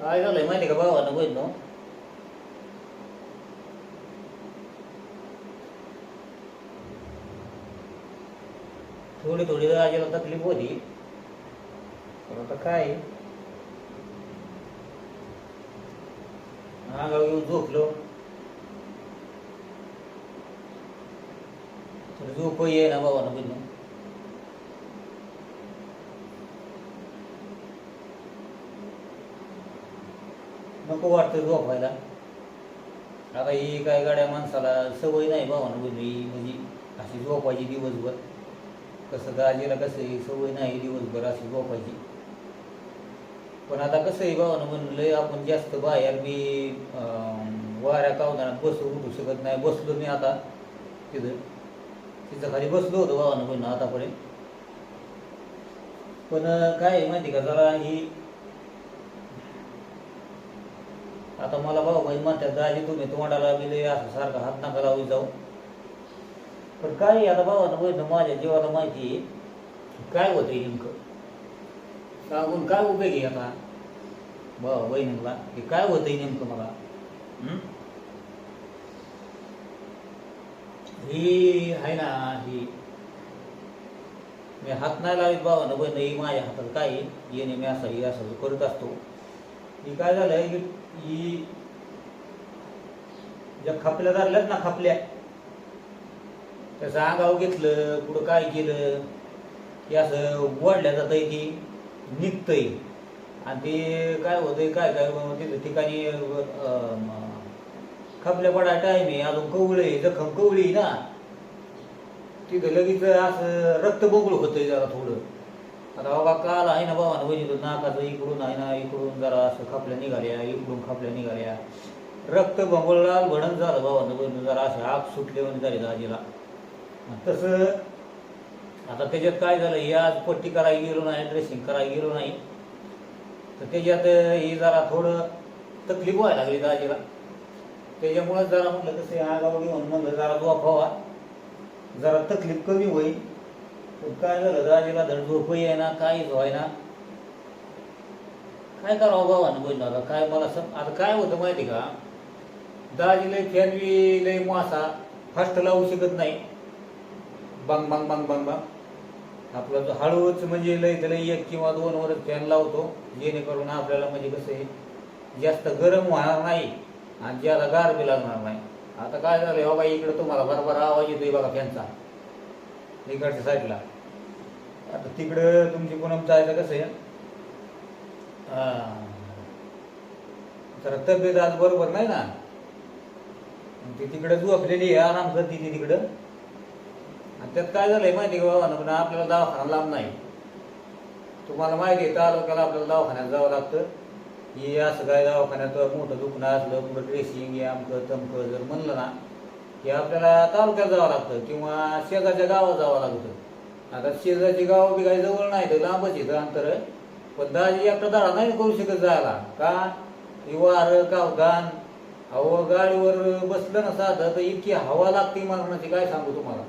काय झालंय माहिती का भावानं बहिण थोडी थोडी राजाला तकलीफ होती पण आता काय अंगावर येऊन झोपलो तर झोप ये ना भावानं बहिण नको वाटतं झोपायला. आता ही काय गाड्या माणसाला सवय नाही भावानं बोलली म्हणजे अशी झोपायची दिवसभर. कसं दाजीला कसं आहे सवय नाही दिवसभर अशी झोपायची. पण आता कसं आहे भावानं म्हणलं आपण जास्त बाहेर मी वाऱ्या कावदानात बसू उठू शकत नाही. बसलो मी आता तिथं. तिथं खाली बसलो होतो भावानं म्हणणं आतापर्यंत. पण काय आहे माहिती का जरा ही आता मला भाऊ भाई म्हणतात दाजी तुम्ही तोंडाला गेले असं सारखं हात नका लावून जाऊ. पण काय आता भावानं बहिण माझ्या जीवाला माहिती आहे काय होतंय नेमकं? सांगून काय उपयोग आहे आता? भाऊ बहिणीला हे काय होतंय नेमकं मला? ही? आहे ना ही. मी हात नाही लावित भावानं बहिण ही माझ्या हातात काय आहे? येणे मी असं हे असं करत असतो. ही काय झालं की ज्या खपल्या धरल्यात ना खपल्या त्याचं आगाव घेतलं पुढं काय केलं की असं वडल्या जात ती निघतंय. आणि ते काय होतंय काय काय मग तिथं ठिकाणी खपल्या पडा टाईम आहे अजून कवळ आहे जखम कवळी ना. तिथं लगेच असं रक्त बोगळ होतंय जरा थोडं. आता बाबा काल आहे ना बाबा बहिणी नाकाचं इकडून आहे ना इकडून जरा असं खापल्या निघाल्या इकडून खापल्या निघाल्या. रक्त बंगळला भडण झालं बाबा बहिणी जरा असे आग सुटले म्हणजे झाली दाजीला. तसं आता त्याच्यात काय झालं हे आज पट्टी करायला गेलो नाही ड्रेसिंग करायला गेलो नाही. तर त्याच्यात ही जरा थोडं तकलीफ व्हायला लागली दाजीला. त्याच्यामुळे जरा म्हटलं तसं आगाव घेऊन म्हणलं जरा झोपावा जरा तकलीफ कमी होईल. काय झालं दाजीला धड झोपही आहे ना काहीच आहे ना काय करावं भावानं बोललो आता काय मला सम आता काय होतं माहिती का? दाजी लय फॅन बी लय मासा फास्ट लावू शकत नाही. बांग बांग बांग बांग बांग. आपलं जो हळूच म्हणजे लय त्याला एक किंवा दोन वर फॅन लावतो. जेणेकरून आपल्याला म्हणजे कसं आहे जास्त गरम होणार नाही आणि ज्याला गार बी लागणार नाही. आता काय झालं हो बाबा इकडं तुम्हाला बरोबर आवाज येतोय बघा फॅनचा इकडच्या साईडला आता तिकडं तुमची पूनम जायचं कसं आहे? हां. जरा तब्येत आज बरोबर नाही ना? मग ती तिकडं झोपलेली आहे आराम करते ती तिकडं. आणि त्यात काय झालंय माहिती का बाबा पण आपल्याला दवाखाना लांब नाही. तुम्हाला माहिती आहे तालुक्याला आपल्याला दवाखान्यात जावं लागतं. की असं काय दवाखान्यात मोठं दुखणं असलं कुठं ड्रेसिंग हे आमकं तमकं जर म्हणलं ना की आपल्याला तालुक्यात जावं लागतं किंवा शेजारच्या गावात जावं लागतं. आता शेजारची गाव बी काही जवळ नाही तर लांबच येतं अंतर. पण दाजी आपला दाडा नाही करू शकत जायला. का? ही वार कावधान अहो गाडीवर बसलं ना साधं तर इतकी हवा लागते मरणाची काय सांगू तुम्हाला?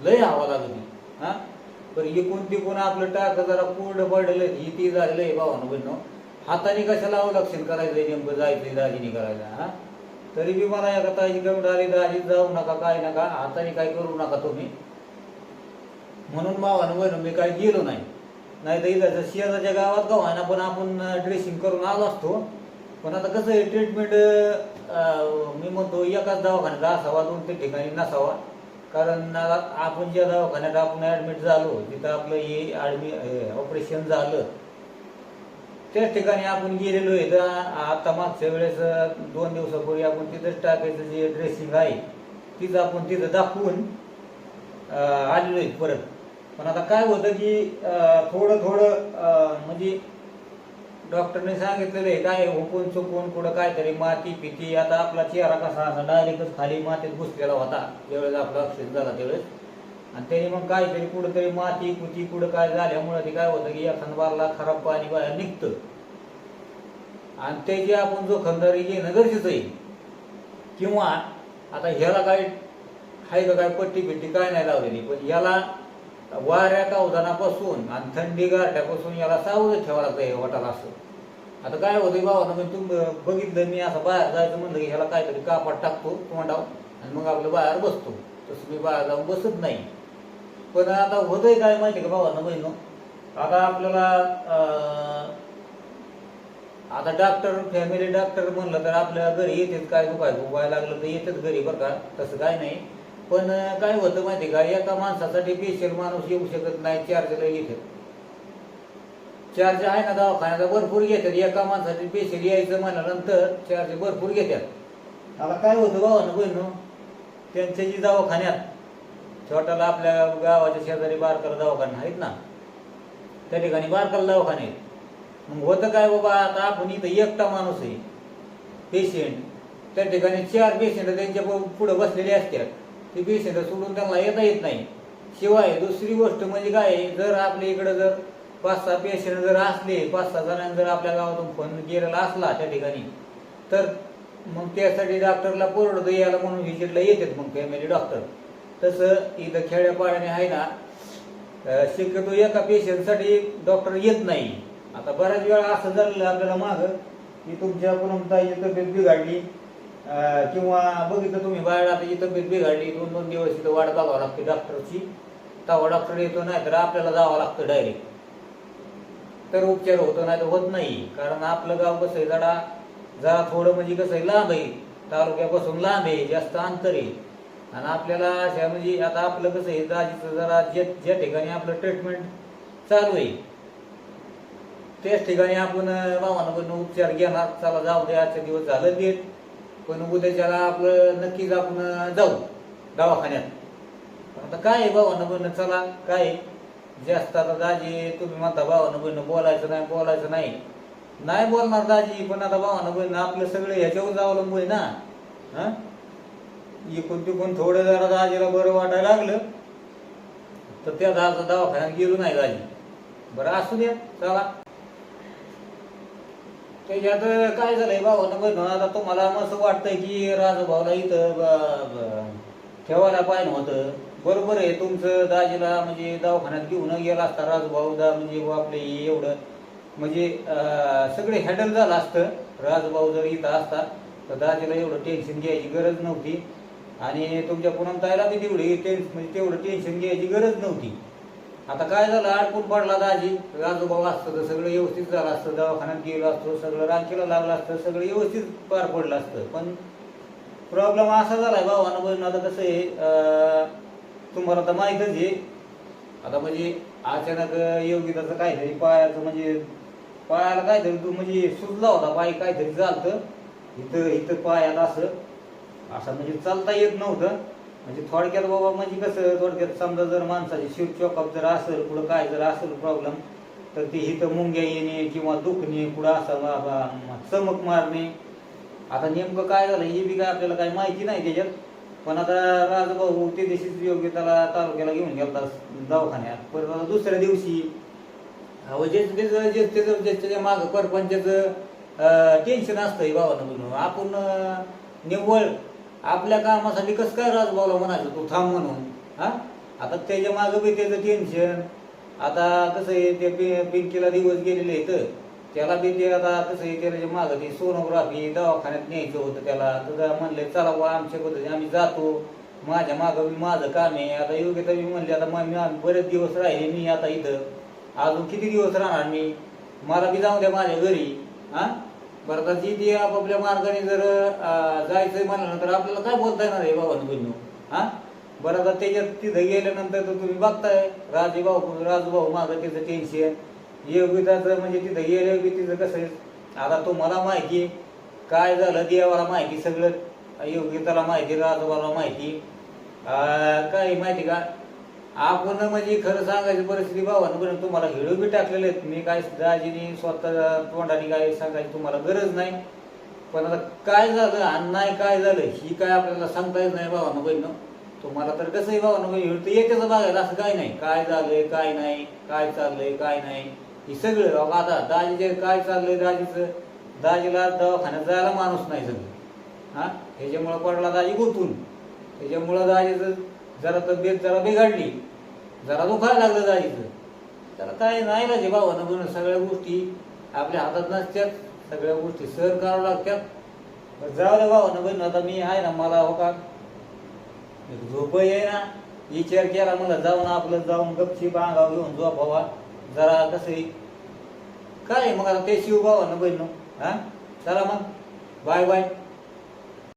लय हवा लागते हा? पण इकून तिकून आपलं टाक जरा पूर्ण पडलं ही ती झालेलं आहे भावानं बहिणं. हाताने कशाला अवलक्षण करायचं नेमकं जायचं दाजीने करायचं हा? तरी बी मला एका ताजी कमी आली दाजी जाऊ नका काय नका हाताने काय करू नका तुम्ही. म्हणून मावानं बरं मी काय गेलो नाही. नाही तर इथं शेजारच्या गावात गव्हाना पण आपण ड्रेसिंग करून आलो असतो. पण आता कसं आहे ट्रीटमेंट मी म्हणतो एकाच दवाखान्याचा असावा दोन तीन ठिकाणी नसावा. कारण आता आपण ज्या दवाखान्यात आपण ॲडमिट झालो तिथं आपलं हे ॲडमि ऑपरेशन झालं. त्याच ठिकाणी आपण गेलेलो आहे. तर आता मागच्या वेळेस दोन दिवसापूर्वी आपण तिथंच टाकायचं जे ड्रेसिंग आहे तिथं आपण तिथं दाखवून आलेलो आहे परत. पण आता काय होतं की थोडं थोडं म्हणजे डॉक्टरने सांगितलेलं आहे काय हुकून चुकून कुठं काहीतरी माती पिती आता आपला चेहरा कसा असा डायरेक्टच खाली मातीत घुसलेला होता. ज्यावेळेस आपला ऑक्सिजन झाला त्यावेळेस. आणि त्याने मग काहीतरी कुठंतरी माती कुती कुठं काय झाल्यामुळं ते काय होतं की एखाद बारला खराब पाणी बाहेर निघतं. आणि त्याची आपण जोखमंदारी घेणं गरजेचं आहे किंवा आता ह्याला काय आहे का काय पट्टी बिट्टी काय नाही लावलेली पण याला वाऱ्या कावदानापासून आणि थंडी गारठ्यापासून याला सावध ठेवा लागतं हे वाटाला असं. आता काय होतं भावानं म्हणजे तुम्ही बघितलं मी असं बाहेर जायचं म्हणलं की ह्याला काहीतरी कापड टाकतो तोंडाव आणि मग आपलं बाहेर बसतो. तसं मी बाहेर जाऊन बसत नाही. पण आता होतंय काय माहिती का बाबा बहिणं आता आपल्याला आता डॉक्टर फॅमिली डॉक्टर म्हणलं तर आपल्या घरी येतेच काय उपाय व्हायला लागलं तर येतेच घरी बरं का? तसं काय नाही. पण काय होतं माहिती का एका माणसासाठी स्पेशल माणूस येऊ शकत नाही चार्जला येते चार्ज आहे ना दवाखान्याचा भरपूर घेतात. एका माणसासाठी स्पेशल यायचं म्हणाल्यानंतर चार्ज भरपूर घेतात. आता काय होतं भावानं बहिण त्यांच्या जी दवाखान्यात छोट्याला आपल्या गावाच्या शेजारी बारकाला दवाखाना आहेत ना त्या ठिकाणी बारकाला दवाखाने आहेत. मग होतं काय बाबा आता आपण इथं एकटा माणूस आहे पेशंट त्या ठिकाणी चार पेशंट त्यांच्या पुढं बसलेले असतात. ते पेशंट सोडून त्यांना येता येत नाही. शिवाय दुसरी गोष्ट म्हणजे काय जर आपल्या इकडं जर पाच सहा पेशंट जर असले पाच सहा जणांनी जर आपल्या गावातून फोन गेलेला असला त्या ठिकाणी तर मग त्यासाठी डॉक्टरला परवडतं यायला म्हणून व्हिजिटला येतात मग फॅमिली डॉक्टर तसं इथं खेड्यापाड्याने आहे ना शक्यतो एका पेशंटसाठी डॉक्टर येत नाही. आता बऱ्याच वेळा असं झालेलं आपल्याला मागं की तुमच्या पुनमताईची तब्येत बिघडली अं, किंवा बघितलं तुम्ही बाहेर आता तब्येत बिघडली दोन दोन दिवस इथं वाट बघावं लागते डॉक्टरची. तेव्हा डॉक्टर येतो नाही तर आपल्याला जावं लागतं डायरेक्ट तर उपचार होतो नाही तर होत नाही. कारण आपलं गाव कसं आहे जरा जरा थोडं म्हणजे कसं आहे लांब आहे. तालुक्यापासून लांब आहे जास्त अंतर आहे. आणि आपल्याला अशा म्हणजे आता आपलं कसं आहे दाजीचं जरा जे ज्या ठिकाणी आपलं ट्रीटमेंट चालू आहे त्याच ठिकाणी आपण मामानं पण उपचार घेणार चला जाऊ दे आजचे दिवस झालं देत पण उद्याच्याला आपलं नक्कीच आपण जाऊ दवाखान्यात. आता काय आहे भावानं पण चला काय जे जास्त आता दाजी तुम्ही म्हणता भावानं बहिणं बोलायचं नाही बोलायचं नाही. नाही बोलणार दाजी पण आता भावानं बहिणं आपलं सगळं ह्याच्यावर अवलंबून आहे ना. हा? इकून तिकून थोडं जरा दाजीला बरं वाटायला लागलं. तर त्या दाजा दवाखान्यात गेलो नाही दाजी. बरं असू द्या चला. त्याच्यात काय झालंय भावानं बहिणं आता तुम्हाला मस्त वाटतंय की राजभाऊला इथं ब- ब- ठेवायला पाहिजे होतं. बरोबर आहे तुमचं दाजीला म्हणजे दवाखान्यात घेऊन गेला असता राजभाऊ दा म्हणजे बुवा आपले एवढं. म्हणजे अं, सगळे हँडल झालं असतं. राजभाऊ जर इथं असता तर दाजीला एवढं टेन्शन घ्यायची गरज नव्हती. आणि तुमच्या पुनमताईला बी तेवढी टेन्शन म्हणजे तेवढं टेन्शन घ्यायची गरज नव्हती. आता काय झालं? अडकून पडला दाजी. आजोबा असतं तर सगळं व्यवस्थित झालं असतं. दवाखान्यात गेलो असतो सगळं रांकीला लागलं असतं सगळं व्यवस्थित पार पडलं असतं. पण प्रॉब्लेम असा झाला आहे भावानं बहिण. आता कसं आहे तुम्हाला तर माहीतच आहे. आता म्हणजे अचानक योगिताचं काहीतरी पायाचं म्हणजे पायाला काहीतरी तू म्हणजे सुजला होता पाय काहीतरी चालतं इथं इथं पायाला असं. असं म्हणजे चालता येत नव्हतं. म्हणजे थोडक्यात बाबा म्हणजे कसं थोडक्यात समजा जर माणसाची शिव चॉकअप जर असेल कुठं काय जर असेल प्रॉब्लेम तर ते इथं मुंग्या येणे किंवा दुखणे कुठं असं चमक मारणे. आता नेमकं काय झालं हे बी काय आपल्याला काही माहिती नाही त्याच्यात. पण आता राजभाऊ ते दिवशीच योग्य त्याला तालुक्याला घेऊन गेला दवाखान्यात. परत आता दुसऱ्या दिवशी अहो जे त्याचं जे मागं परपंचाचं टेन्शन असतं बाबा म्हणून. आपण निव्वळ आपल्या कामासाठी कसं काय राजभाऊला म्हणायचं? तू थांब म्हणून. हा? आता त्याच्या मागं बी त्याचं टेन्शन आता कसं आहे ते पि पिंकीला दिवस गेलेले आहेत. त्याला बी ते आता कसं आहे त्याच्या मागं ती सोनोग्राफी दवाखान्यात न्यायचं होतं त्याला. तर म्हणले चला बुवा आमच्या पद्धतीने आम्ही जातो. माझ्या मागं बी माझं काम आहे. आता योग्यता मी म्हणले आता मग मी आम्ही बरेच दिवस राहिले मी आता इथं. अजून किती दिवस राहणार मी? मला बी जाऊ द्या माझ्या घरी. हा? बरं आता जी ती आपापल्या मार्गाने जर अं, जायचं म्हणलं तर आपल्याला काय बोलता येणार आहे बाबा बहिणी हा? बरं आता त्याच्यात तिथं गेल्यानंतर तर तुम्ही बघताय राजे भाऊ राजू भाऊ त्याचं टेन्शन योगिताचं म्हणजे तिथं गेलं की तिथं कसं आहे, आता तुम्हाला माहिती आहे, काय झालं देवाला माहिती सगळं योगिताला माहिती राजूभाला माहिती. काय माहिती का? आपण म्हणजे खरं सांगायची परिस्थिती भावानं पण तुम्हाला हिडू बी टाकलेले आहेत. मी काय दाजीनी स्वतः तोंडाने काय सांगायची तुम्हाला गरज नाही. पण आता काय झालं आणि नाही काय झालं ही काय आपल्याला सांगता येत नाही भावानं बहिणं. तुम्हाला तर कसं आहे भावानं बहिणी हिडू तर येतेच बघायला असं काय नाही. काय झालंय काय नाही काय चाललंय काय नाही. हे सगळं बाबा आता दाजीचे काय चाललंय दाजीचं? दाजीला दवाखान्यात जायला माणूस नाही सगळं. हा? ह्याच्यामुळं पडला दाजी गुंतून. त्याच्यामुळं दाजीचं जरा तब्येत जरा बिघडली जरा दुखायला लागलं जायचं. त्याला काय नाही राजे भावानं म्हणून सगळ्या गोष्टी आपल्या हातात नसत्यात सगळ्या गोष्टी सहन करावं लागतात जाऊ दे भावानं म्हणून आता मी आहे ना मला हो का? झोप आहे ना विचार केला मला जाऊन आपलं जाऊन गपशी बांगाव घेऊन झोपावा जरा कसं आहे? काय मग आता ते शिव भावानं बहिण हा? चला मग. Bye bye.